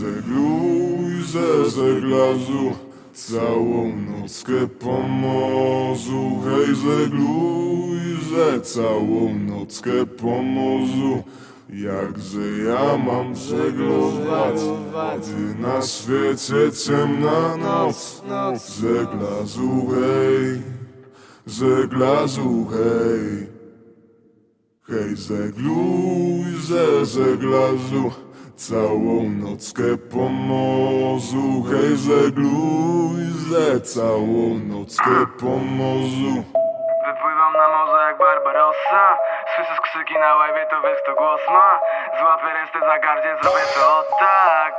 Żegluj ze żeglarzu Całą nockę po morzu Hej, żegluj, że całą nockę po morzu Jakże ja mam żeglować Gdy na świecie ciemna noc? Żeglarzu, hej Żeglarzu, hej. Hej, żegluj, że żeglarzu Całą nockę po morzu Hej, żegluj, że całą nockę po morzu. Wypływam na morze jak Barbarossa Krzyki na łajbie, to wiesz kto głos ma. Złapię resztę za gardzie, zrobię to tak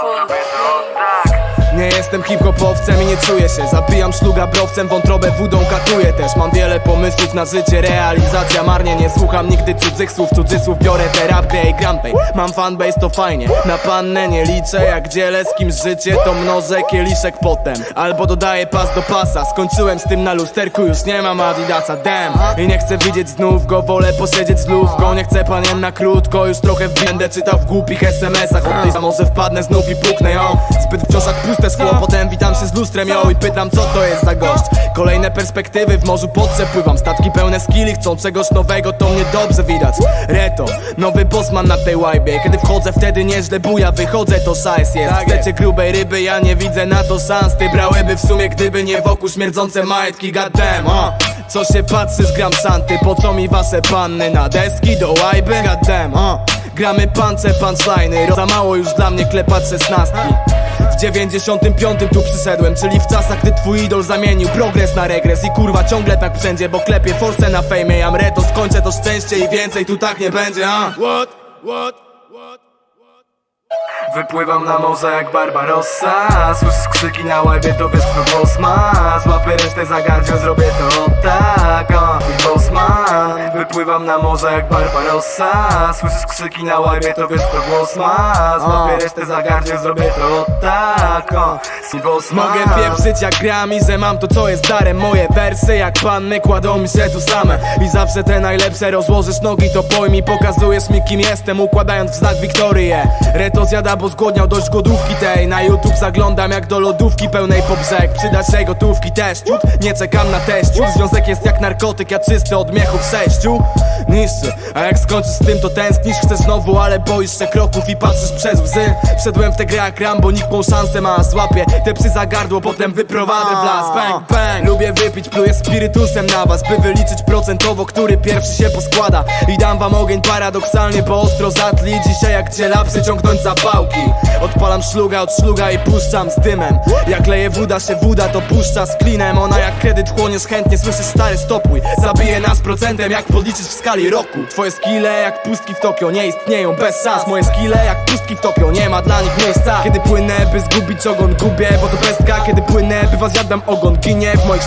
Zrobię to tak. Nie jestem hip-hopowcem i nie czuję się. Zabijam szluga browcem, wątrobę wódą katuję też. Mam wiele pomysłów na życie, realizacja marnie. Nie słucham nigdy cudzych słów, cudzysłów Biorę terapię i gram tej Mam fanbase to fajnie, na pannę nie liczę Jak dzielę z kimś życie, to mnożę kieliszek potem. Albo dodaję pas do pasa. Skończyłem z tym na lusterku, już nie mam adidasa. Damn, i nie chcę widzieć znów go Wolę posiedzieć z lówką, nie chcę panien na krótko Już trochę będę czytał w głupich SMS-ach Od tej może wpadnę znów i puknę ją. Zbyt wciąż jak puste szkło Potem witam się z lustrem ją. I pytam co to jest za gość? Kolejne perspektywy w morzu potrzeb pływam. Statki pełne skilli, chcą czegoś nowego To mnie dobrze widać. Reto, nowy bossman na tej łajbie. Kiedy wchodzę wtedy nieźle buja. Wychodzę to szajs jest. Chcecie grubej ryby, ja nie widzę na to szans. Ty brałyby w sumie gdyby nie wokół śmierdzące majtki. Goddamn, uh. Co się patrzysz, gram santy Po co mi wasze panny na deski do łajby? Goddamn, uh. Gramy pance, punchline'y Za mało już dla mnie klepać szesnastki w 95 tu przyszedłem, czyli w czasach, gdy twój idol zamienił progres na regres I kurwa ciągle tak wszędzie, bo klepie force na fejmie Ja mreto skończę to szczęście i więcej tu tak nie będzie, a? What? What? What? Wypływam na morze jak Barbarossa. Słyszysz krzyki na łebie, to wiesz kto głos ma. Złapię resztę za gardzią, zrobię to tak o, i boss man Wypływam na morze jak Barbarossa. Słyszysz krzyki na łebie, to wiesz kto głos ma. Złapię resztę za gardzią, zrobię to tak o, i boss man Mogę pieprzyć jak gram i że mam to co jest darem. Moje wersy jak panny kładą mi się tu same. I zawsze te najlepsze rozłożysz nogi to pojmij. Pokazujesz mi kim jestem układając w znak Wiktorię Reto zjada bo zgłodniał dość głodówki tej. Na YouTube zaglądam jak do lodówki pełnej po brzeg Przyda się gotówki też ciut, nie czekam na teściu Związek jest jak narkotyk, ja czysty od miechów sześciu. Niższy, a jak skończysz z tym to tęsknisz. Chcesz znowu, ale boisz się kroków i patrzysz przez łzy. Wszedłem w tę grę jak Rambo, nikt szansę ma. Złapię te psy za gardło, potem wyprowadzę w las. Bang, bang, lubię wypić, pluję spirytusem na was By wyliczyć procentowo, który pierwszy się poskłada. I dam wam ogień paradoksalnie, bo ostro zatli Dzisiaj jak ciela przyciągnąć zapałki Odpalam szluga od szluga i puszczam z dymem. Jak leje woda się woda, to puszcza z klinem. Ona jak kredyt chłoniesz chętnie, słyszysz stary stopuj Zabije nas procentem, jak podliczysz w skali roku. Twoje skille jak pustki w Tokio nie istnieją bez szans. Moje skille jak pustki w Tokio, nie ma dla nich miejsca. Kiedy płynę, by zgubić ogon, gubię, bo to pestka. Kiedy płynę, by was jadam ogon, ginie w moich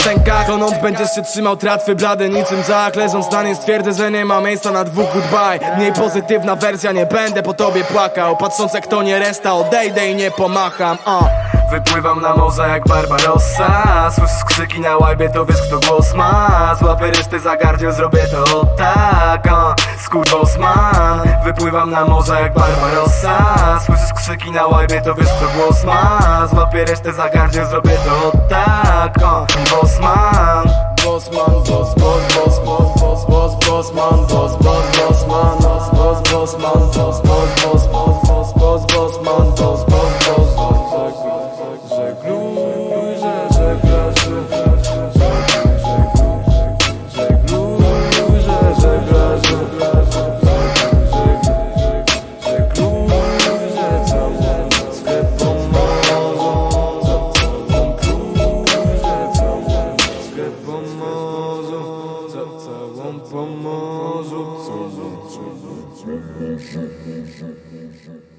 Tonąc będziesz się trzymał tratwy blady niczym Jack Leżąc na nie stwierdzę, że nie ma miejsca na dwóch goodbye. Mniej pozytywna wersja, nie będę po tobie płakał. Patrząc jak to nie resta, odejdę i nie pomacham uh. Wypływam na morze jak Barbarossa. Słyszysz krzyki na łajbie, to wiesz kto głos ma. Złapię resztę za gardzią, zrobię to tak o, Skurwos man Wypływam na morze jak Barbarossa. Słyszysz krzyki na łajbie, to wiesz kto głos ma. Złapię resztę za gardzią, zrobię to tak o, Thank you.